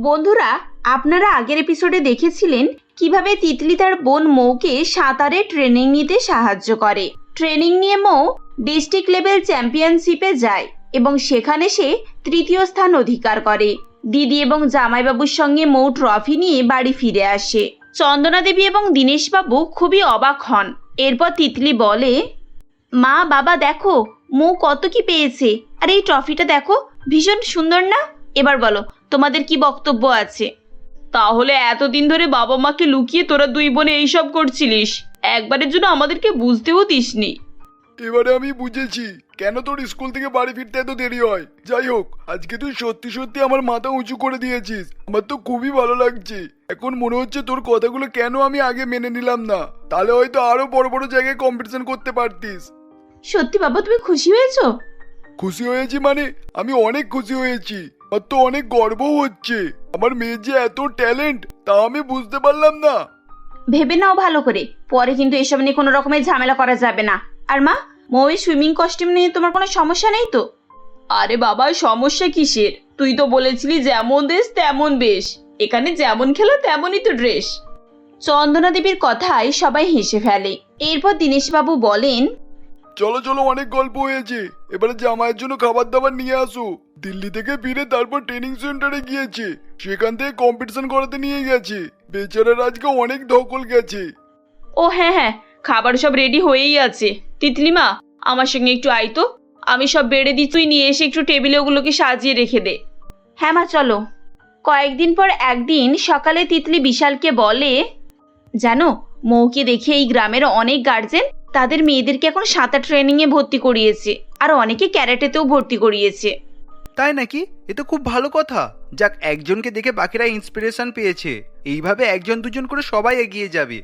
বন্ধুরা, আপনারা আগের এপিসোডে দেখেছিলেন কীভাবে তিতলি তার বোন মৌকে সাঁতারে ট্রেনিং নিতে সাহায্য করে। ট্রেনিং নিয়ে মৌ ডিস্ট্রিক্ট লেভেল চ্যাম্পিয়নশিপে যায় এবং সেখানে সে তৃতীয় স্থান অধিকার করে। দিদি এবং জামাইবাবুর সঙ্গে মৌ ট্রফি নিয়ে বাড়ি ফিরে আসে। চন্দনা দেবী এবং দীনেশবাবু খুবই অবাক হন। এরপর তিতলি বলে, মা, বাবা, দেখো, মৌ কত কি পেয়েছে। আর, এই ট্রফিটা দেখো, ভীষণ সুন্দর না? এবার বলো তোমাদের কি বক্তব্য আছে? তাহলে এতদিন ধরে বাবা মাকে লুকিয়ে তোরা দুই বোনে এইসব করছিলিস। একবারের জন্য আমাদেরকে বুঝতেও দিসনি। এবারে আমি বুঝেছি। কেন তোর স্কুল থেকে বাড়ি ফিরতে এত দেরি হয়? যাই হোক আজকে তুই সত্যি সত্যি আমার মাথা উঁচু করে দিয়েছিস। আমার তো খুবই ভালো লাগছে। এখন মনে হচ্ছে তোর কথাগুলো কেন আমি আগে মেনে নিলাম না? তাহলে হয়তো আরও বড় বড় জায়গায় কম্পিটিশন করতে পারতিস। সত্যি বাবা তুমি খুশি হয়েছো? খুশি হয়েছি মানে আমি অনেক খুশি হয়েছি। আর তো অনেক গর্ব হচ্ছে। আমার মেয়ে যে এত ট্যালেন্ট তা আমি বুঝতে পারলাম না। ভেবে নাও ভালো করে। পরে কিন্তু এসব নিয়ে কোনো রকমের ঝামেলা করা যাবে না। আর মা মৌয়ের সুইমিং কস্টিউম নিয়ে তোমার কোনো সমস্যা নেই তো? আরে বাবা সমস্যা কিসের? তুই তো বলেছিলি যেমন দেশ তেমন বেশ। এখানে যেমন খেলা তেমনই তো ড্রেস চন্দনা দেবীর কথায় সবাই হেসে ফেলে। এরপর দীনেশবাবু বলেন চলো চলো অনেক গল্প হয়েছে। এবারে জামাইয়ের জন্য খাবার দাবার নিয়ে আসো। দিল্লি থেকে ফিরে তারপর ট্রেনিং সেন্টারে গিয়েছে। সেখান থেকে কম্পিটিশন করাতে নিয়ে গেছে। বেচারার আজকে অনেক ধকল গেছে। ও হ্যাঁ হ্যাঁ খাবার সব রেডি হয়েই আছে। তিতলিমা আমার সঙ্গে একটু আয় তো। আমি সব বেড়ে দিই তুই নিয়ে এসে একটু টেবিলে ওগুলোকে সাজিয়ে রেখে দে। হ্যাঁ মা চলো। কয়েকদিন পর একদিন সকালে তিতলি বিশালকে বলে জানো মৌকে দেখে এই গ্রামের অনেক গার্জেন তাদের মেয়েদেরকে এখন সাঁতার ট্রেনিংয়ে ভর্তি করিয়েছে। আর অনেকে ক্যারাটেতেও ভর্তি করিয়েছে। তাই নাকি? এ তো খুব ভালো কথা। যাক একজনকে দেখে বাকিরা ইন্সপিরেশন পেয়েছে। এইভাবে একজন দুজন করে সবাই এগিয়ে যাবে।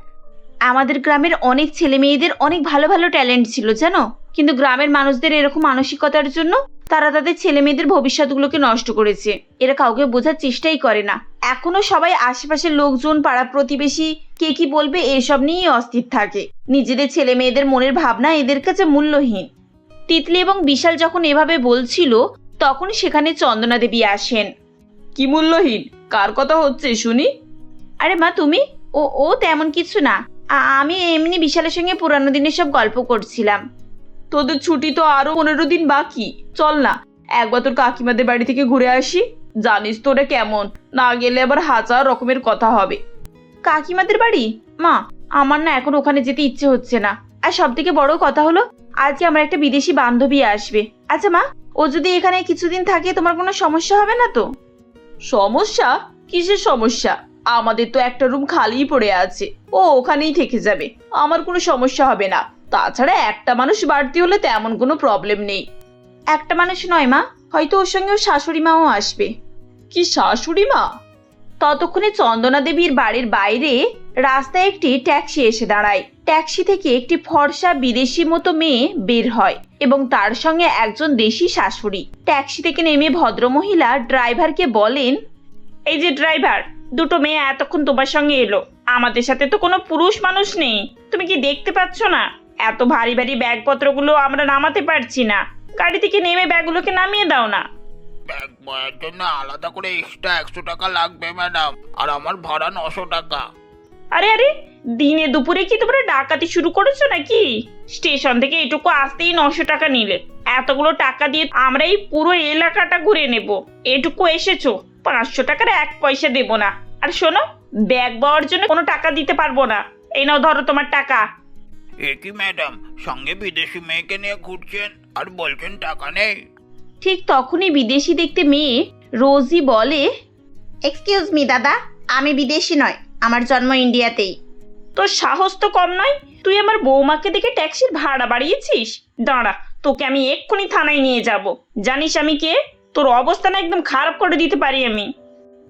আমাদের গ্রামের অনেক ছেলে মেয়েদের অনেক ভালো ভালো ট্যালেন্ট ছিল জানো? কিন্তু গ্রামের মানুষদের এরকম মানসিকতার জন্য তারা তাদের ছেলে মেয়েদের ভবিষ্যৎগুলোকে নষ্ট করেছে। এরা কাউকে বোঝার চেষ্টাই করে না। এখনও সবাই আশেপাশের লোকজন পাড়া প্রতিবেশী কে কি বলবে এসব নিয়েই অস্থির থাকে। নিজেদের ছেলে মেয়েদের মনের ভাবনা এদের কাছে মূল্যহীন। তিতলি এবং বিশাল যখন এভাবে বলছিল তখন সেখানে চন্দনা দেবী আসেন। কি মূল্যহীন? কার কথা হচ্ছে শুনি? আরে মা তুমি? ও ও তেমন কিছু না। আমি এমনি বিশালের সঙ্গে পুরানো দিনের সব গল্প করছিলাম। তোদের ছুটি তো আরও পনেরো দিন বাকি। চল না, একবার তোর কাকিমাদের বাড়ি থেকে ঘুরে আসি। জানিস তো ওরা কেমন, না গেলে আবার হাজার রকমের কথা হবে। কাকিমাদের বাড়ি? মা, আমার না এখন ওখানে যেতে ইচ্ছে হচ্ছে না। আর সব থেকে বড় কথা হলো, আজকে আমার একটা বিদেশি বান্ধবী আসবে। আচ্ছা মা, ও যদি এখানে কিছুদিন থাকে তোমার কোনো সমস্যা হবে না তো? সমস্যা? কিসের সমস্যা? আমাদের তো একটা রুম খালিই পড়ে আছে। ও ওখানেই থেকে যাবে। আমার কোনো সমস্যা হবে না। তাছাড়া একটা মানুষ বাড়তি হলে তেমন কোনো প্রবলেম নেই। একটা মানুষ নয় মা, হয়তো ওর সঙ্গে ওর শাশুড়ি মাও আসবে। কি শাশুড়ি মা? ততক্ষণে চন্দনা দেবীর বাড়ির বাইরে রাস্তায় একটি ট্যাক্সি এসে দাঁড়ায়। ট্যাক্সি থেকে একটি ফর্সা বিদেশি মতো মেয়ে বের হয় এবং তার সঙ্গে একজন দেশি শাশুড়ি। ট্যাক্সি থেকে নেমে ভদ্রমহিলা ড্রাইভারকে বলেন, এই যে ড্রাইভার, দুটো মেয়ে এতক্ষণ তোমার সঙ্গে এলো। আমাদের সাথে তো কোনো পুরুষ মানুষ নেই। তুমি কি দেখতে পাচ্ছ না? এত ভারী ভারী ব্যাগপত্রগুলো আমরা নামাতে পারছি না। গাড়ি থেকে নেমে ব্যাগগুলোকে নামিয়ে দাও না। ব্যাগ বয়ার জন্য আলাদা করে এক্সট্রা একশো টাকা লাগবে ম্যাডাম আর আমার ভাড়া নশো টাকা। আরে আরে দিনে দুপুরে কি তোমরা ডাকাতি শুরু করেছ নাকি? স্টেশন থেকে এটুকু আসতেই নশো টাকা নিলে। এতগুলো টাকা দিয়ে আমরা এই পুরো এলাকাটা ঘুরে নেব। এটুকু এসেছ পাঁচশো টাকার এক পয়সা দেবো না। আর শোনো ব্যাগ পাওয়ার জন্য কোনো টাকা দিতে পারব না। এই নাও ধরো তোমার টাকা। এ কি ম্যাডাম সঙ্গে বিদেশি মেয়েকে নিয়ে ঘুরছেন আর বলছেন টাকা নেই। ঠিক তখনই বিদেশি দেখতে মেয়ে রোজি বলে এক্সকিউজ মি দাদা আমি বিদেশি নয় আমার জন্ম ইন্ডিয়াতেই। তোর সাহস তো কম নয় তুই আমার বৌমাকে দেখে ট্যাক্সির ভাড়া বাড়িয়েছিস? দাঁড়া তোকে আমি এক্ষুনি থানায় নিয়ে যাব। জানিস আমি কে? তোর অবস্থা না একদম খারাপ করে দিতে পারি আমি।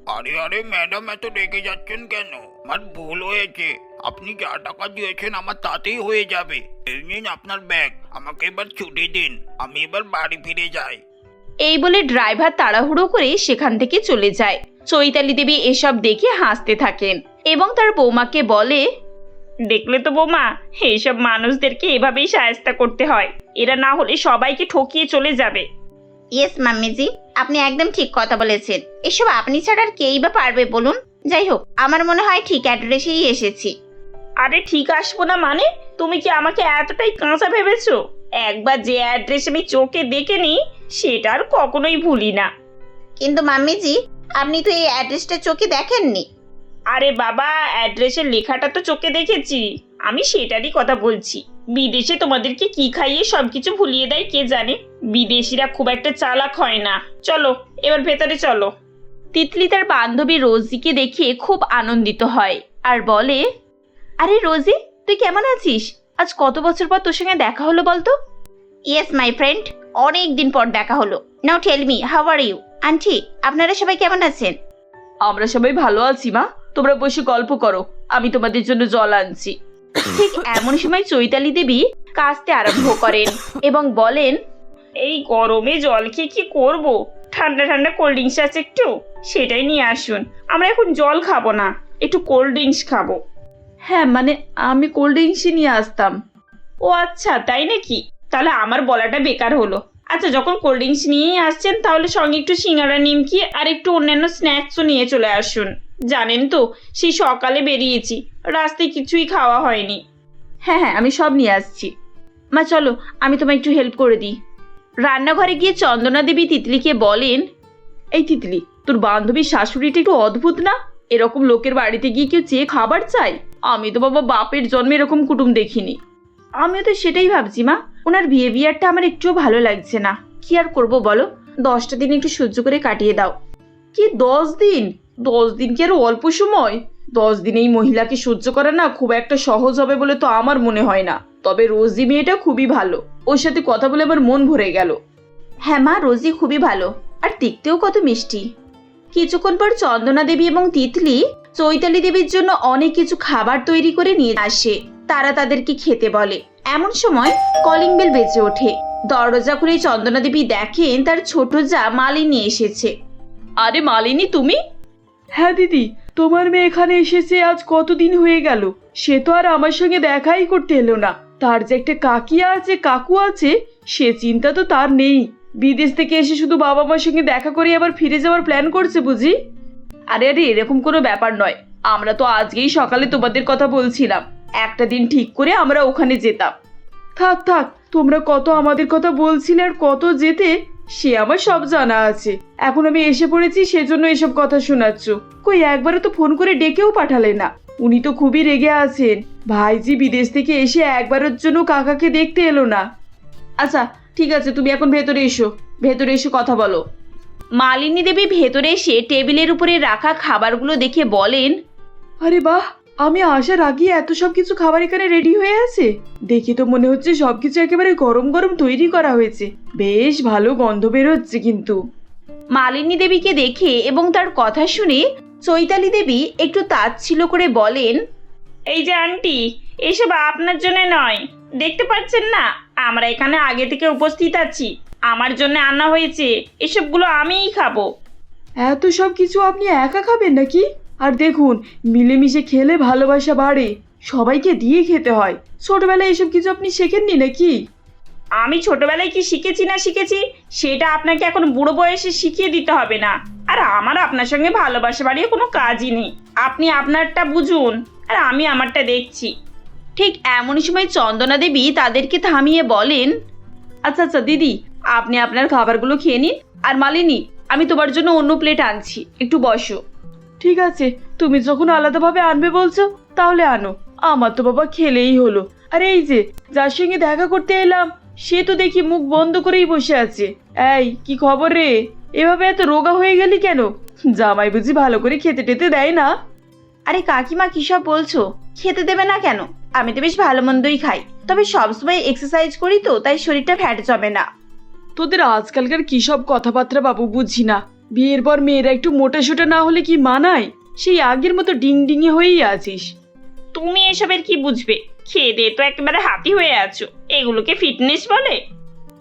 আরে আরে ম্যাডাম এত রেগে যাচ্ছেন কেন? আমার ভুল হয়েছে। আপনি যা টাকা দিয়েছেন আমার তাতেই হয়ে যাবে। এই নিন আপনার ব্যাগ আমাকে এবার ছুটি দিন আমি এবার বাড়ি ফিরে যাই। এই বলে ড্রাইভার তাড়াহুড়ো করে সেখান থেকে চলে যায়। চৈতালি দেবী এসব দেখে হাসতে থাকেন এবং তার বৌমাকে বলে দেখলে তো বৌমা এইসব মানুষদেরকে এভাবেই সায়স্তা করতে হয়। এরা না হলে সবাইকে ঠকিয়ে চলে যাবে। ইয়েস মাম্মিজি আপনি একদম ঠিক কথা বলেছেন। এসব আপনি ছাড়া আর কেই বা পারবে বলুন? যাই হোক আমার মনে হয় ঠিক অ্যাড্রেসেই এসেছি। আরে ঠিক আসব না মানে? তুমি কি আমাকে এতটাই কাঁচা ভেবেছো? একবার যে অ্যাড্রেস আমি চোখে দেখে নিই সেটা আর কখনোই ভুলি না। কিন্তু মাম্মিজি আপনি তো এই অ্যাড্রেসটা চোখে দেখেননি। আরে বাবা অ্যাড্রেসের লেখাটা তো চোখে দেখেছি। আমি সেটারই কথা বলছি। বিদেশে তোমাদেরকে কি খাইয়ে সবকিছু ভুলিয়ে দেয় কে জানে? বিদেশিরা খুব একটা চালাক হয় না। চলো এবার ভেতরে চলো। তিতলি তার বান্ধবী রোজিকে দেখে খুব আনন্দিত হয় আর বলে আরে রোজি তুই কেমন আছিস? আজ কত বছর পর তোর সঙ্গে দেখা হলো বলতো? ইয়েস মাই ফ্রেন্ড অনেক দিন পর দেখা হলো। Now tell me how are you aunty আপনারা সবাই কেমন আছেন? আমরা সবাই ভালো আছি মা। তোমরা বসে গল্প করো। আমি তোমাদের জন্য জল আনছি। ঠিক এমন সময় চৈতালি দেবী কাজতে আরম্ভ করেন এবং বলেন এই গরমে জল খেয়ে কি করব? ঠান্ডা ঠান্ডা কোল্ড ড্রিঙ্কস আছে একটু? সেটাই নিয়ে আসুন। আমরা এখন জল খাব না একটু কোল্ড ড্রিঙ্কস খাব। হ্যাঁ মানে আমি কোল্ড ড্রিঙ্কসই নিয়ে আসতাম। ও আচ্ছা তাই নাকি? তাহলে আমার বলাটা বেকার হলো। আচ্ছা যখন কোল্ড ড্রিঙ্কস নিয়েই আসছেন তাহলে সঙ্গে একটু সিঙ্গারা নিমকি আর একটু অন্যান্য স্ন্যাক্সও নিয়ে চলে আসুন। জানেন তো, সেই সকালে বেরিয়েছি। রাস্তায় কিছুই খাওয়া হয়নি। হ্যাঁ হ্যাঁ আমি সব নিয়ে আসছি। মা, চলো, আমি তোমায় একটু হেল্প করে দিই। রান্নাঘরে গিয়ে চন্দনা দেবী তিতলিকে বলেন, এই তিতলি, তোর বান্ধবীর শাশুড়িটা একটু অদ্ভুত না? এরকম লোকের বাড়িতে গিয়ে কেউ চেয়ে খাবার চাই আমি তো বাবা বাপের জন্মে এরকম কুটুম দেখিনি। আমিও তো সেটাই ভাবছি, মা। ওনার বিহেভিয়ারটা আমার একটুও ভালো লাগছে না। কি আর করব বলো? দশটা দিন একটু সহ্য করে কাটিয়ে দাও। কি দশ দিন? দশ দিন কি আর অল্প সময়? দশ দিন এই মহিলাকে সহ্য করা না খুব একটা সহজ হবে বলে তো আমার মনে হয় না। তবে রোজি মেয়েটা খুবই ভালো। ওর সাথে কথা বলে আমার মন ভরে গেল। হ্যাঁ মা রোজি খুবই ভালো। আর দেখতেও কত মিষ্টি। কিছুক্ষণ পর চন্দনা দেবী এবং তিতলি চৈতালি দেবীর জন্য অনেক কিছু খাবার তৈরি করে নিয়ে আসে। তারা তাদেরকে খেতে বলে। এমন সময় কলিং বেল বেজে ওঠে। দরজা খুলে চন্দনা দেবী দেখেন তার ছোট যা মালিনী এসেছে। আরে মালিনী তুমি? হ্যাঁ দিদি, তোমার মেয়ে এখানে এসেছে, আজ কতদিন হয়ে গেল? সে তো আর আমার সঙ্গে দেখাই করতে এলো না। তার যে একটা কাকিয়া আছে, কাকু আছে, সে চিন্তা তো তার নেই। বিদেশ থেকে এসে শুধু বাবা মার সঙ্গে দেখা করে আবার ফিরে যাওয়ার প্ল্যান করছে বুঝি? আরে আরে, এরকম কোনো ব্যাপার নয়। আমরা তো আজকেই সকালে তোমাদের কথা বলছিলাম। একটা দিন ঠিক করে আমরা ওখানে যেতাম। থাক থাক, তোমরা কত আমাদের কথা বলছিলে আর কত যেতে সে আমার সব জানা আছে। এখন আমি এসে পড়েছি, সেজন্য এসব কথা শোনাচ্ছ। কই, একবারও তো ফোন করে ডেকেও পাঠালে না। উনি তো খুবই রেগে আছেন। ভাইজি বিদেশ থেকে এসে একবারের জন্য কাকাকে দেখতে এলো না। আচ্ছা ঠিক আছে, তুমি এখন ভেতরে এসো। ভেতরে এসে কথা বলো। মালিনী দেবী ভেতরে এসে টেবিলের উপরে রাখা খাবারগুলো দেখে বলেন, আরে বাহ! আমি আসার আগে এত সব কিছু খাবার এখানে রেডি হয়ে আছে। দেখে তো মনে হচ্ছে সবকিছু একেবারে গরম গরম তৈরি করা হয়েছে। বেশ ভালো গন্ধ বেরোচ্ছে কিন্তু। মালিনী দেবীকে দেখে এবং তার কথা শুনে চৈতালি দেবী একটু তাচ্ছিল করে বলেন এই যে আন্টি এসব আপনার জন্য নয়। দেখতে পাচ্ছেন না? আমরা এখানে আগে থেকে উপস্থিত আছি। আমার জন্য আনা হয়েছে। এসবগুলো আমিই খাব। এত সব কিছু আপনি একা খাবেন নাকি? আর দেখুন মিলেমিশে খেলে ভালোবাসা বাড়ে সবাইকে দিয়ে খেতে হয়। ছোটবেলায় এসব কিছু আপনি শেখেননি নাকি? আমি ছোটবেলায় কি শিখেছি না শিখেছি সেটা আপনাকে এখন বুড়ো বয়সে শিখিয়ে দিতে হবে না। আর আমার আপনার সঙ্গে ভালোবাসা বাড়িয়ে কোনো কাজই নেই। আপনি আপনারটা বুঝুন আর আমি আমারটা দেখছি। ঠিক এমন সময় চন্দনা দেবী তাদেরকে থামিয়ে বলেন আচ্ছা আচ্ছা দিদি আপনি আপনার খাবারগুলো খেয়ে নিন। আর মালিনী আমি তোমার জন্য অন্য প্লেট আনছি। একটু বসো। ঠিক আছে তুমি যখন আলাদাভাবে আনবে বলছো তাহলে আনো। আমার তো বাবা খেলেই হলো। আর এই যে যার সঙ্গে দেখা করতে এলাম সে তো দেখি মুখ বন্ধ করেই বসে আছে। এই কি খবর রে? এভাবে এত রোগা হয়ে গেলি কেন? জামাই বুঝি ভালো করে খেতে টেতে দেয় না। আরে কাকিমা কি সব বলছো? খেতে দেবে না কেন? আমি তো বেশ ভালো মন্দই খাই। তবে সবসময় এক্সারসাইজ করি তো তাই শরীরটা ফ্যাট জমে না। তোদের আজকালকার কি সব কথাবার্তা বাবু বুঝি না। বিয়ের পর মেয়েরা একটু মোটা সোটা না হলে কি মানায়? সেই আগের মতো ডিং ডিঙে হয়েই আছিস। তুমি এসবের কি বুঝবে? খেয়ে দিয়ে তো একেবারে হাতি হয়ে আছো। এগুলোকে ফিটনেস বলে?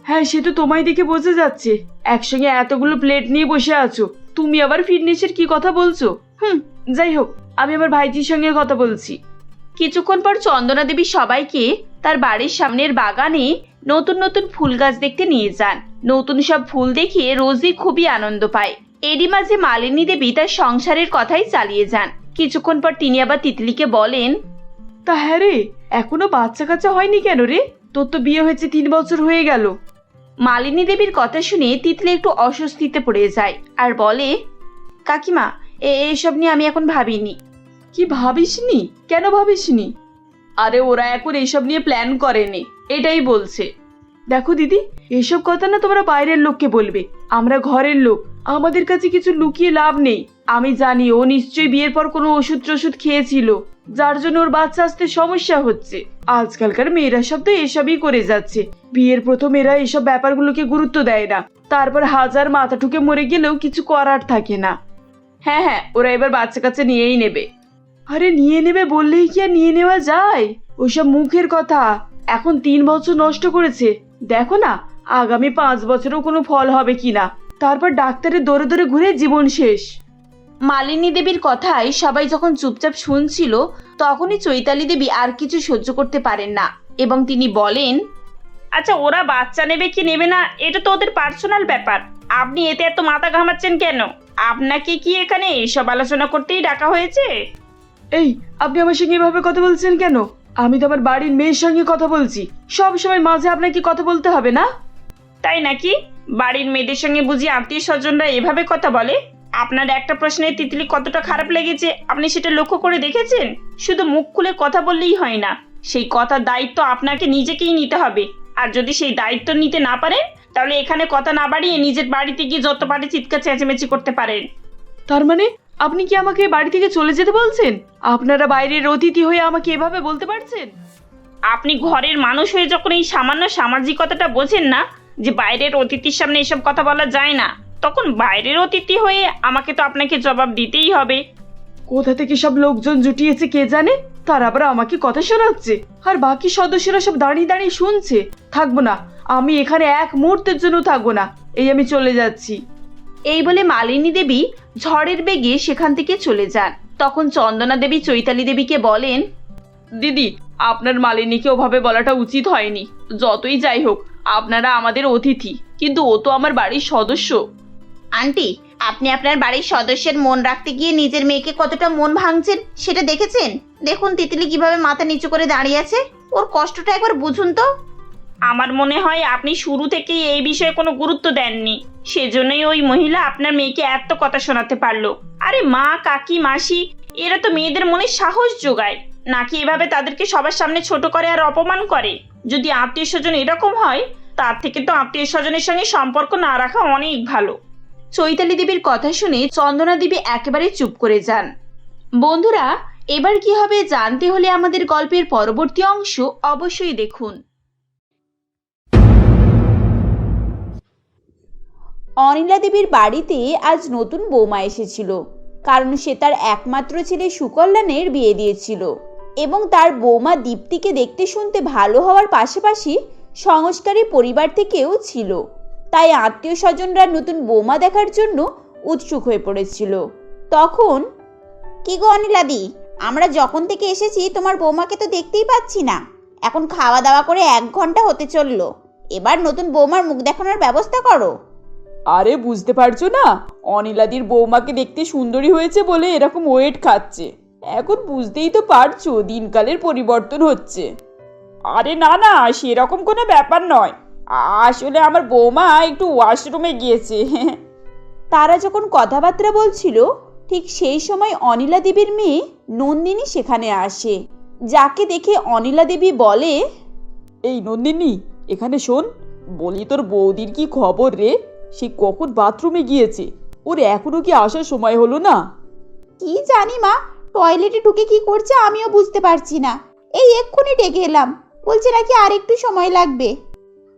হ্যাঁ সে তো তোমায় দেখে বোঝা যাচ্ছে। একসঙ্গে এতগুলো প্লেট নিয়ে বসে আছো। তুমি আবার ফিটনেসের কি কথা বলছো? হুম যাই হোক আমি আমার ভাইজির সঙ্গে কথা বলছি। কিছুক্ষণ পর চন্দনা দেবী সবাইকে তার বাড়ির সামনের বাগানে নতুন নতুন ফুল গাছ দেখতে নিয়ে যান। নতুন সব ফুল দেখিয়ে রোজই খুবই আনন্দ পায়। এরই মাঝে মালিনী দেবী তার সংসারের কথাই চালিয়ে যান। কিছুক্ষণ পর তিনি আবার তিতলিকে বলেন তা হ্যাঁ রে এখনও বাচ্চা কাচ্চা হয়নি কেন রে? তোর তো বিয়ে হয়েছে তিন বছর হয়ে গেল। মালিনী দেবীর কথা শুনে তিতলি একটু অস্বস্তিতে পড়ে যায় আর বলে কাকিমা এ- এসব নিয়ে আমি এখন ভাবিনি। কি ভাবিসনি? কেন ভাবিসনি? আরে ওরা এখন এইসব নিয়ে প্ল্যান করেনি। এটাই বলছে। দেখো দিদি, এসব কথা না তোমরা বাইরের লোককে বলবে, আমরা ঘরের লোক, আমাদের কাছে কিছু লুকিয়ে লাভ নেই। আমি জানি ও নিশ্চয়ই বিয়ের পর কোনো ওষুধ টষুধ খেয়েছিল, যার জন্য ওর বাচ্চা আসতে সমস্যা হচ্ছে। আজকালকার মেয়েরা সব তো এসবই করে যাচ্ছে। বিয়ের প্রথম এরা এসব ব্যাপারগুলোকে গুরুত্ব দেয় না। তারপর হাজার মাথা ঠুকে মরে গেলেও কিছু করার থাকে না। হ্যাঁ হ্যাঁ ওরা এবার বাচ্চা কাচ্চা নিয়েই নেবে। আরে, নিয়ে নেবে বললেই কি আর নিয়ে নেওয়া যায়? ওসব মুখের কথা। এখন তিন বছর নষ্ট করেছে। দেখো না আগামী পাঁচ বছরেও কোনো ফল হবে কি না তারপর ডাক্তারের দৌড়ে দৌড়ে ঘুরে জীবন শেষ। মালিনী দেবীর কথায় সবাই যখন চুপচাপ শুনছিল তখনই চৈতালি দেবী আর কিছু সহ্য করতে পারেন না এবং তিনি বলেন আচ্ছা ওরা বাচ্চা নেবে কি নেবে না এটা তো ওদের পার্সোনাল ব্যাপার। আপনি এতে এত মাথা ঘামাচ্ছেন কেন? আপনাকে কি এখানে এসব আলোচনা করতেই ডাকা হয়েছে? এই আপনি আমার সঙ্গে এভাবে কথা বলছেন কেন? আমি তো আমার বাড়ির মেয়ের সঙ্গে কথা বলছি। সব সময় মাঝে আপনাকে কথা বলতে হবে না? তাই নাকি? বাড়ির মেয়েদের সঙ্গে বুঝি আত্মীয় স্বজনরা এভাবে কথা বলে? আপনার একটা প্রশ্নে তিতলি কতটা খারাপ লেগেছে আপনি সেটা লক্ষ্য করে দেখেছেন? শুধু মুখ খুলে কথা বললেই হয় না। সেই কথার দায়িত্ব আপনাকে নিজেকেই নিতে হবে। আর যদি সেই দায়িত্ব নিতে না পারেন তাহলে এখানে কথা না বাড়িয়ে নিজের বাড়িতে গিয়ে যত পারে চিৎকার চেঁচামেচি করতে পারেন। তার মানে আপনি কি আমাকে বাড়ি থেকে চলে যেতে বলছেন? আপনারা বাইরের অতিথি হয়ে আমাকে এভাবে বলতে পারছেন? আপনি ঘরের মানুষ হয়ে যখন এই সামান্য সামাজিকতাটা বোঝেন না যে বাইরের অতিথির সামনে এসব কথা বলা যায় না তখন বাইরের অতিথি হয়ে আমাকে তো আপনাকে জবাব দিতেই হবে। কোথা থেকে সব লোকজন জুটিয়েছে কে জানে? তার আবার আমাকে কথা শোনাচ্ছে। আর বাকি সদস্যরা সব দাঁড়িয়ে দাঁড়িয়ে শুনছে। থাকব না আমি এখানে এক মুহূর্তের জন্য থাকব না। এই আমি চলে যাচ্ছি। এই বলে মালিনী দেবী ঝড়ের বেগে সেখান থেকে চলে যান। তখন চন্দনা দেবী চৈতালি দেবীকে বলেন দিদি আপনার মালিনীকে ওভাবে বলাটা উচিত হয়নি। যতই যাই হোক আপনারা আমাদের অতিথি কিন্তু ও তো আমার বাড়ির সদস্য। আন্টি আপনি আপনার বাড়ির সদস্যের মন রাখতে গিয়ে নিজের মেয়েকে কতটা মন ভাঙছেন সেটা দেখেছেন? দেখুন তিতলি কীভাবে মাথা নিচু করে দাঁড়িয়ে আছে। ওর কষ্টটা একবার বুঝুন তো। আমার মনে হয় আপনি শুরু থেকেই এই বিষয়ে কোনো গুরুত্ব দেননি। সেজন্যই ওই মহিলা আপনার মেয়েকে এত কথা শোনাতে পারল। আরে মা, কাকি, মাসি, এরা তো মেয়েদের মনে সাহস যোগায়। নাকি এভাবে তাদেরকে সবার সামনে ছোট করে আর অপমান করে? যদি আত্মীয় স্বজন এরকম হয়, তার থেকে তো আত্মীয় স্বজনের সঙ্গে সম্পর্ক না রাখা অনেক ভালো। চৈতালি দেবীর কথা শুনে চন্দনা দেবী একেবারে চুপ করে যান। বন্ধুরা, এবার কি হবে জানতে হলে আমাদের গল্পের পরবর্তী অংশ অবশ্যই দেখুন। অনিলা দেবীর বাড়িতে আজ নতুন বৌমা এসেছিল, কারণ সে তার একমাত্র ছেলে সুকল্যাণের বিয়ে দিয়েছিল এবং তার বৌমা দীপ্তিকে দেখতে শুনতে ভালো হওয়ার পাশাপাশি সংস্কারী পরিবার থেকেও ছিল। তাই আত্মীয় স্বজনরা নতুন বৌমা দেখার জন্য উৎসুক হয়ে পড়েছিল। তখন, কি গো অনিলাদি আমরা যখন থেকে এসেছি তোমার বৌমাকে তো দেখতেই পাচ্ছি না। এখন খাওয়া দাওয়া করে এক ঘণ্টা হতে চলল। এবার নতুন বৌমার মুখ দেখানোর ব্যবস্থা করো। আরে বুঝতে পারছ না? অনিলাদির বৌমাকে দেখতে সুন্দরী হয়েছে বলে এরকম ওয়েট খাচ্ছে। এখন বুঝতেই তো পারছ দিনকালের পরিবর্তন হচ্ছে। আরে না না সেরকম কোনো ব্যাপার নয়। আসলে আমার বৌমা একটু ওয়াশরুমে গিয়েছে। তারা যখন কথাবার্তা বলছিল ঠিক সেই সময় অনিলা দেবীর মেয়ে নন্দিনী সেখানে আসে। যাকে দেখে অনিলা দেবী বলে এই নন্দিনী এখানে শোন বলি তোর বৌদির কি খবর রে? সে কখন বাথরুমে গিয়েছে? ওর এখনও কি আসার সময় হলো না? কি জানি মা টয়লেটে ঢুকে কি করছে আমিও বুঝতে পারছি না। এই এক্ষুনি ডেকে এলাম। বলছে নাকি আর একটু সময় লাগবে।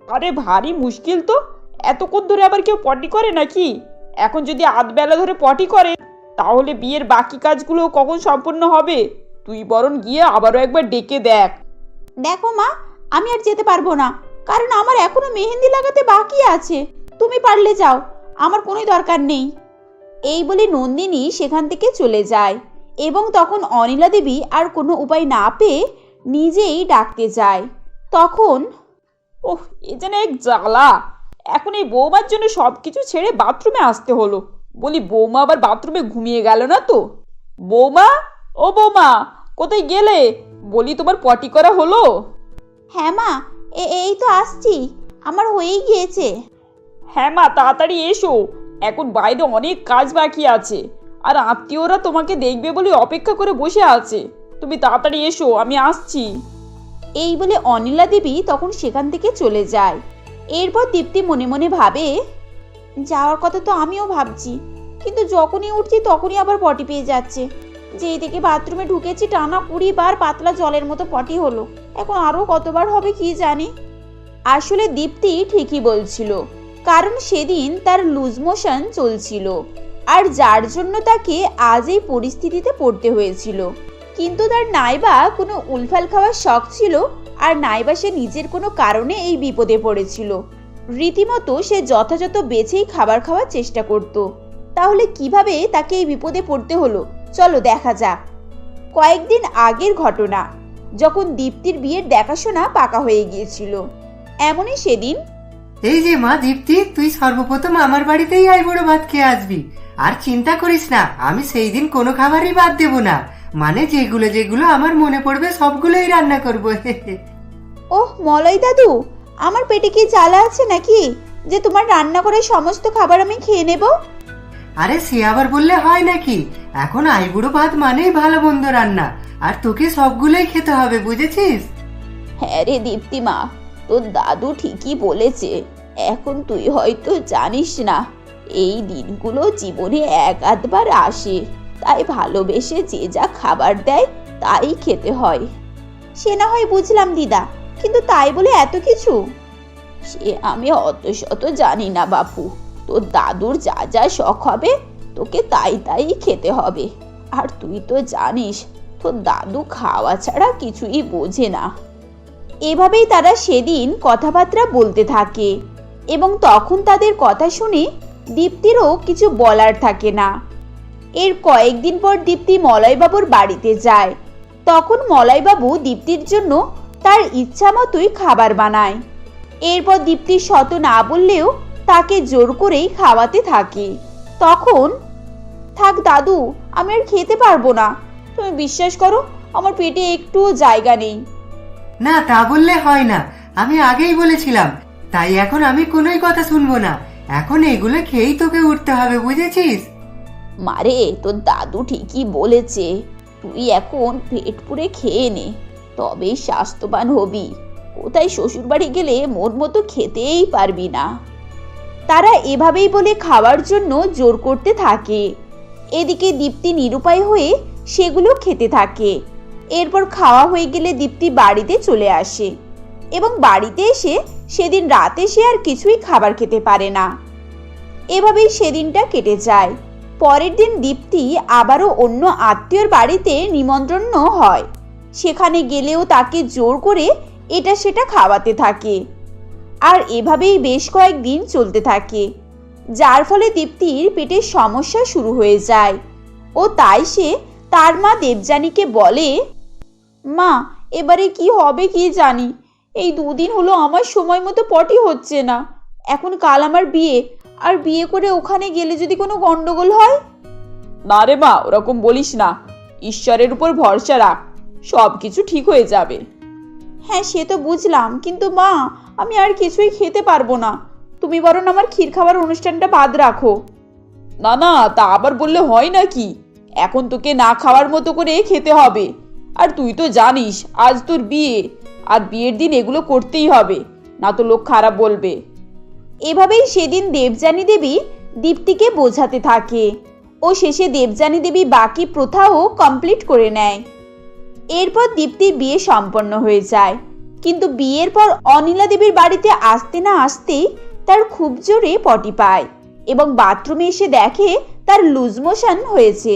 আরে ভারী মুশকিল তো। এতক্ষণ ধরে আবার কেউ পটি করে নাকি? এখন যদি আধবেলা ধরে পটি করে তাহলে বিয়ের বাকি কাজগুলো কখন সম্পূর্ণ হবে? তুই বরং গিয়ে আবারও একবার ডেকে দেখ। দেখো মা আমি আর যেতে পারব না। কারণ আমার এখনও মেহেন্দি লাগাতে বাকি আছে। তুমি পারলে যাও, আমার কোনো দরকার নেই। এই বলে নন্দিনী সেখান থেকে চলে যায় এবং তখন অনিলা দেবী আর কোনো উপায় না পেয়ে নিজেই ডাকতে যায়। তখন, ওহ, এ যেন এক জ্বালা। এখন এই বৌমার জন্য সব কিছু ছেড়ে বাথরুমে আসতে হলো। বলি বৌমা আবার বাথরুমে ঘুমিয়ে গেল না তো? বৌমা? ও বৌমা, কোথায় গেলে? বলি তোমার পটি করা হলো? হ্যাঁ মা এই তো আসছি। আমার হয়েই গিয়েছে। হ্যাঁ মা, তাড়াতাড়ি এসো। এখন বাইরে অনেক কাজ বাকি আছে। আর আত্মীয়রা তোমাকে দেখবে বলে অপেক্ষা করে বসে আছে। তুমি তাড়াতাড়ি এসো, আমি আসছি। এই বলে অনিলা দেবী তখন সেখান থেকে চলে যায়। এরপর দীপ্তি মনে মনে ভাবে, যাওয়ার কথা তো আমিও ভাবছি। কিন্তু যখনই উঠছি তখনই আবার পটি পেয়ে যাচ্ছে। যেই থেকে বাথরুমে ঢুকেছি টানা কুড়ি বার পাতলা জলের মতো পটি হলো। এখন আরও কতবার হবে কি জানি? আসলে দীপ্তি ঠিকই বলছিল। কারণ সেদিন তার লুজ মোশন চলছিল। আর যার জন্য তাকে আজ এই পরিস্থিতিতে পড়তে হয়েছিল। কিন্তু তার নাইবা কোনো উলফাল খাওয়ার শখ ছিল আর নাইবা সে নিজের কোনো কারণে এই বিপদে পড়েছিল। রীতিমতো সে যথাযথ বেছেই খাবার খাওয়ার চেষ্টা করত। তাহলে কীভাবে তাকে এই বিপদে পড়তে হলো? চলো দেখা যাক। কয়েকদিন আগের ঘটনা, যখন দীপ্তির বিয়ের দেখাশোনা পাকা হয়ে গিয়েছিল। এমনই সেদিন এই যে মা দীপ্তি তুই সর্বপ্রথম আমার বাড়িতেই আই বড় ভাত খেয়ে আসবি। আর চিন্তা করিস না আমি সেই দিন কোনো খাবারই বাদ দেব না। মানে যেগুলো যেগুলো আমার মনে পড়বে সবগুলোই রান্না করব। ওহ মলয় দাদু আমার পেটে কি জ্বালা আছে নাকি? যে তোমার রান্না করে সমস্ত খাবার আমি খেয়ে নেব? আরে সে আবার বললে হয় নাকি? এখন আইবুড়ো ভাত মানেই ভালো মন্দ রান্না। আর তোকে সবগুলোই খেতে হবে বুঝেছিস? হ্যাঁ রে দীপ্তিমা তোর দাদু ঠিকই বলেছে। এখন তুই হয়তো জানিস না, এই দিনগুলো জীবনে এক আধবার আসে, তাই ভালোবেসে যে যা খাবার দেয় তাই খেতে হয়। সে না হয় বুঝলাম দিদা, কিন্তু তাই বলে এত কিছু? সে আমি অত শত জানি না বাপু, তোর দাদুর যা যা শখ হবে, তোকে তাই তাই খেতে হবে। আর তুই তো জানিস, তোর দাদু খাওয়া ছাড়া কিছুই বোঝে না। এভাবেই তারা সেদিন কথাবার্তা বলতে থাকে। এবং তখন তাদের কথা শুনে দীপ্তিরও কিছু বলার থাকে না। এর কয়েকদিন পর দীপ্তি মলয়বাবুর বাড়িতে যায়। তখন মলয়বাবু দীপ্তির জন্য তার ইচ্ছা মতোই খাবার বানায়। এরপর দীপ্তি শত না বললেও তাকে জোর করেই খাওয়াতে থাকে। তখন, থাক দাদু, আমি আর খেতে পারব না। তুমি বিশ্বাস করো, আমার পেটে একটুও জায়গা নেই। না, তা বললে হয় না। আমি আগেই বলেছিলাম তাই এখন আমি কোনোই কথা শুনব না। এখন এগুলো খেয়েই তোকে উঠতে হবে, বুঝেছিস? মারে, তোর দাদু ঠিকই বলেছে। তুই এখন পেট পুড়ে খেয়ে নে, তবেই স্বাস্থ্যবান হবি। কোথায় শ্বশুরবাড়ি গেলে মন মতো খেতেই পারবি না। তারা এভাবেই বলে খাওয়ার জন্য জোর করতে থাকে। এদিকে দীপ্তি নিরুপায় হয়ে সেগুলো খেতে থাকে। এরপর খাওয়া হয়ে গেলে দীপ্তি বাড়িতে চলে আসে। এবং বাড়িতে এসে সেদিন রাতে সে আর কিছুই খাবার খেতে পারে না। এভাবেই সেদিনটা কেটে যায়। পরের দিন দীপ্তি আবারও অন্য আত্মীয়র বাড়িতে নিমন্ত্রণ হয়। সেখানে গেলেও তাকে জোর করে এটা সেটা খাওয়াতে থাকে। আর এভাবেই বেশ কয়েকদিন চলতে থাকে। যার ফলে দীপ্তির পেটের সমস্যা শুরু হয়ে যায়। ও তাই সে তার মা দেবযানীকে বলে, মা, এবারে কি হবে কি জানি? এই দুদিন হলো আমার সময় মতো পটি হচ্ছে না। এখন কাল আমার বিয়ে। আর বিয়ে করে ওখানে গেলে যদি কোনো গন্ডগোল হয়? না রে মা ওরকম বলিস না। ঈশ্বরের উপর ভরসা রাখ। সব কিছু ঠিক হয়ে যাবে। হ্যাঁ সে তো বুঝলাম। কিন্তু মা আমি আর কিছুই খেতে পারব না। তুমি বরং আমার ক্ষীর খাবার অনুষ্ঠানটা বাদ রাখো। না না তা আবার বললে হয় নাকি? এখন তোকে না খাওয়ার মতো করে খেতে হবে। আর তুই তো জানিস আজ তোর বিয়ে। আর বিয়ের দিন এগুলো করতেই হবে, না তো লোক খারাপ বলবে। এভাবেই সেদিন দেবযানী দেবী দীপ্তিকে বোঝাতে থাকে ও শেষে দেবযানী দেবী বাকি প্রথাও কমপ্লিট করে নেয়। এরপর দীপ্তির বিয়ে সম্পন্ন হয়ে যায়, কিন্তু বিয়ের পর অনিলা দেবীর বাড়িতে আসতে না আসতেই তার খুব জোরে পটি পায় এবং বাথরুমে এসে দেখে তার লুজ মোশন হয়েছে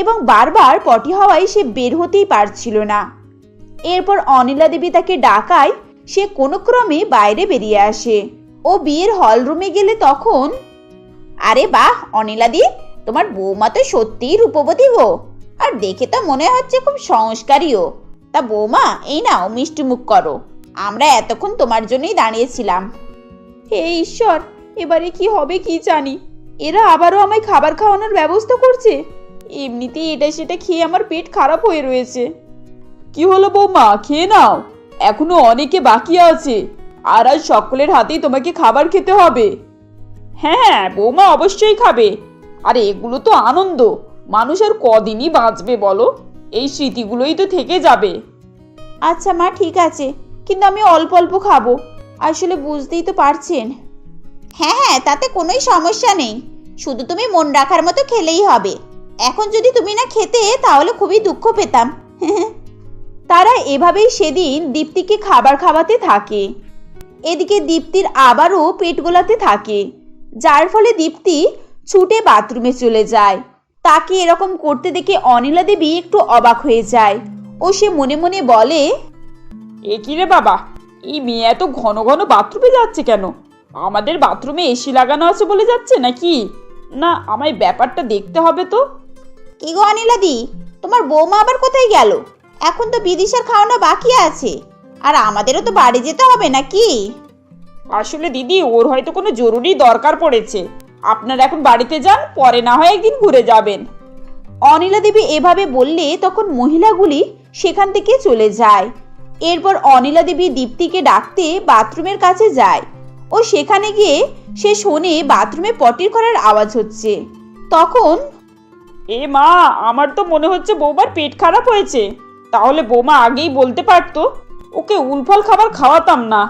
এবং বারবার পটি হওয়ায় সে বের হতেই পারছিল না। এরপর অনিলা দেবী তাকে ডাকায়, সে কোনো ক্রমে বাইরে বেরিয়ে আসে। ও বিয়ের হল রুমে গেলে তখন, আরে বাহ, অনিলা অনিলাদি তোমার বৌমা তো সত্যিই রূপবতী গো। আর দেখে তো মনে হচ্ছে খুব সংস্কারীও। তা বৌমা, এই নাও মিষ্টি মুখ করো। আমরা এতক্ষণ তোমার জন্যই দাঁড়িয়েছিলাম। হে ঈশ্বর, এবারে কি হবে কি জানি? এরা আবারও আমায় খাবার খাওয়ানোর ব্যবস্থা করছে? এমনিতেই এটা সেটা খেয়ে আমার পেট খারাপ হয়ে রয়েছে। কি হলো বৌমা? খেয়ে নাও। এখনও অনেকে বাকি আছে। আর আজ সকলের হাতেই তোমাকে খাবার খেতে হবে। হ্যাঁ বৌমা অবশ্যই খাবে। আর, এগুলো তো আনন্দ। মানুষ আর কদিনই বাঁচবে বলো? এই স্মৃতিগুলোই তো থেকে যাবে। আচ্ছা মা, ঠিক আছে। কিন্তু আমি অল্প অল্প খাব। আসলে বুঝতেই তো পারছেন। হ্যাঁ হ্যাঁ তাতে কোনোই সমস্যা নেই। শুধু তুমি মন রাখার মতো খেলেই হবে। এখন যদি তুমি না খেতে, তাহলে খুবই দুঃখ পেতাম। তারা এভাবেই সেদিন দীপ্তিকে খাবার খাওয়াতে থাকে। এদিকে দীপ্তির আবারও পেট গোলাতে থাকে যার ফলে দীপ্তি ছুটে বাথরুমে চলে যায়। তাকে এরকম করতে দেখে অনিলা দেবী একটু অবাক হয়ে যায় ও সে মনে মনে বলে এ কি রে বাবা? এই মেয়ে এত ঘন ঘন বাথরুমে যাচ্ছে কেন? আমাদের বাথরুমে এসি লাগানো আছে বলে যাচ্ছে নাকি? না আমায় ব্যাপারটা দেখতে হবে তো। কি গো অনিলাদি তোমার বৌমা আবার কোথায় গেল? এখন তো বিদিশার খাওয়ানো বাকি আছে। আর আমাদেরও তো বাড়ি যেতে হবে নাকি? আসলে দিদি ওর হয়তো কোনো জরুরি দরকার পড়েছে। আপনারা এখন বাড়িতে যান পরে না হয় একদিন ঘুরে যাবেন। অনিলা দেবী এভাবে বললে তখন মহিলাগুলি সেখান থেকে চলে যায়। এরপর অনিলা দেবী দীপ্তিকে ডাকতে বাথরুমের কাছে যায় ও সেখানে গিয়ে সে শোনে বাথরুমে পটির করার আওয়াজ হচ্ছে। তখন এ মা আমার তো মনে হচ্ছে বৌমার পেট খারাপ হয়েছে। তাহলে বৌমা আগেই বলতে পারতো ওকে উলফল খাবার খাওয়াতাম না।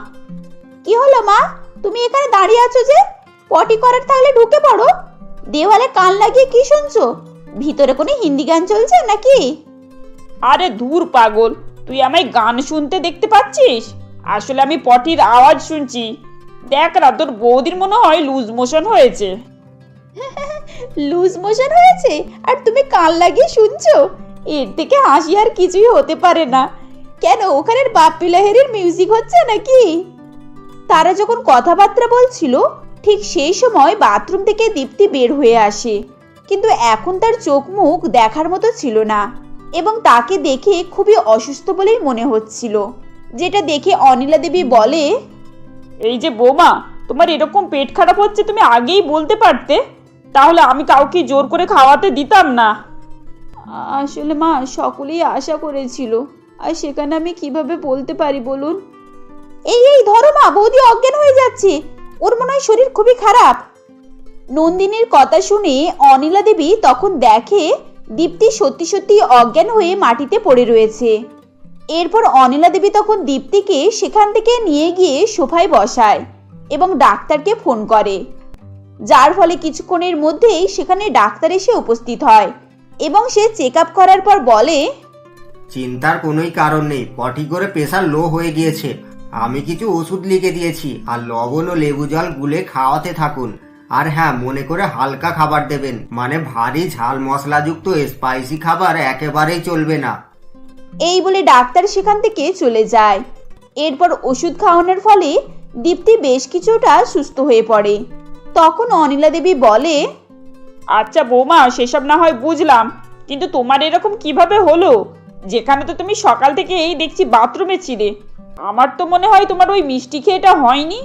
কি হলো মা? তুমি এখানে দাঁড়িয়ে আছো যে? পটি করার তাহলে ঢুকে পড়ো। দেওয়ালে কান লাগিয়ে কি শুনছো? ভিতরে কোনো হিন্দি গান চলছে নাকি? আরে দূর পাগল তুই আমায় গান শুনতে দেখতে পাচ্ছিস? আসলে আমি পটির আওয়াজ শুনছি। দেখ না তোর বৌদির মনে হয় লুজ মোশন হয়েছে। লুজ মোশন হয়েছে? আর তুমি কান লাগিয়ে শুনছো? এর থেকে হাসি আর কিছুই হতে পারে না। কেন, ওখানের বাপ্পি লাহেরির মিউজিক হচ্ছে নাকি? তারা যখন কথাবার্তা বলছিল, ঠিক সেই সময় বাথরুম থেকে দীপ্তি বের হয়ে আসে। কিন্তু এখন তার চোখ মুখ দেখার মতো ছিল না এবং তাকে দেখে খুবই অসুস্থ বলেই মনে হচ্ছিল, যেটা দেখে অনিলা দেবী বলে, এই যে বৌমা, তোমার এরকম পেট খারাপ হচ্ছে তুমি আগেই বলতে পারতে। তাহলে আমি কাউকে জোর করে খাওয়াতে দিতাম না। আসলে মা, সকলেই আশা করেছিল। আর সেখানে আমি কীভাবে বলতে পারি বলুন? এই এই, ধরো মা, বৌদি অজ্ঞান হয়ে যাচ্ছে। ওর মনে হয় শরীর খুবই খারাপ। নন্দিনীর কথা শুনে অনিলা দেবী তখন দেখে দীপ্তি সত্যি সত্যি অজ্ঞান হয়ে মাটিতে পড়ে রয়েছে। এরপর অনিলা দেবী তখন দীপ্তিকে সেখান থেকে নিয়ে গিয়ে সোফায় বসায় এবং ডাক্তারকে ফোন করে। যার ফলে কিছুক্ষণের মধ্যেই সেখানে ডাক্তার এসে উপস্থিত হয়। এবং সে চেক আপ করার পর বলে চিন্তার কোনোই কারণ নেই। পটি করে প্রেশার লো হয়ে গিয়েছে। আমি কিছু ওষুধ লিখে দিয়েছি আর লবণ ও লেবু জল গুলে খাওয়াতে থাকুন। আর হ্যাঁ মনে করে হালকা খাবার দেবেন। মানে ভারী ঝাল মশলাযুক্ত স্পাইসি খাবার একেবারেই চলবে না। এই বলে ডাক্তার সেখান থেকে চলে যায়। এরপর ওষুধ খাওয়ানোর ফলে দীপ্তি বেশ কিছুটা সুস্থ হয়ে পড়ে। তখন অনিলা দেবী বলে আচ্ছা বৌমা সেসব না হয় বুঝলাম। কিন্তু তোমার এরকম কীভাবে হলো? যেখানে তো তুমি সকাল থেকে এই দেখছি বাথরুমে ছিলে। আমার তো মনে হয় তোমার ওই মিষ্টি খেয়ে এটা হয়নি।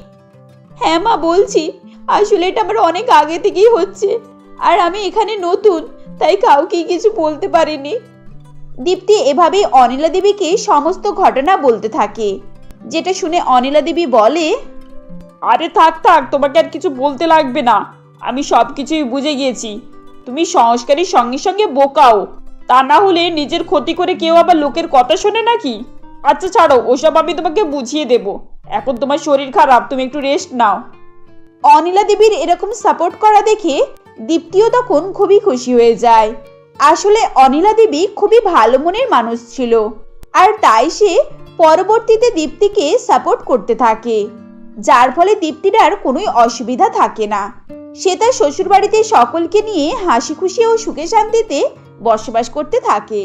হ্যাঁ মা বলছি। আসলে এটা আমার অনেক আগে থেকেই হচ্ছে। আর আমি এখানে নতুন তাই কাউকেই কিছু বলতে পারিনি। দীপ্তি এভাবেই অনিলা দেবীকে সমস্ত ঘটনা বলতে থাকে। যেটা শুনে অনিলা দেবী বলে আরে থাক থাক তোমাকে আর কিছু বলতে লাগবে না। আমি সব কিছুই বুঝে গিয়েছি। তুমি সংস্কারের সঙ্গে সঙ্গে বোকাও। তা না হলে নিজের ক্ষতি করে কেউ আবার লোকের কথা শোনে নাকি? আচ্ছা ছাড়ো, ওসব আমি তোমাকে বুঝিয়ে দেব। এখন তোমার শরীর খারাপ, তুমি একটু রেস্ট নাও। অনিলা দেবীর এরকম সাপোর্ট করা দেখে দীপ্তিও তখন খুবই খুশি হয়ে যায়। আসলে অনিলা দেবী খুবই ভালো মনের মানুষ ছিল। আর তাই সে পরবর্তীতে দীপ্তিকে সাপোর্ট করতে থাকে। যার ফলে দীপ্তির আর কোনোই অসুবিধা থাকে না। সে তার শ্বশুরবাড়িতে সকলকে নিয়ে হাসি খুশি ও সুখে শান্তিতে বসবাস করতে থাকে।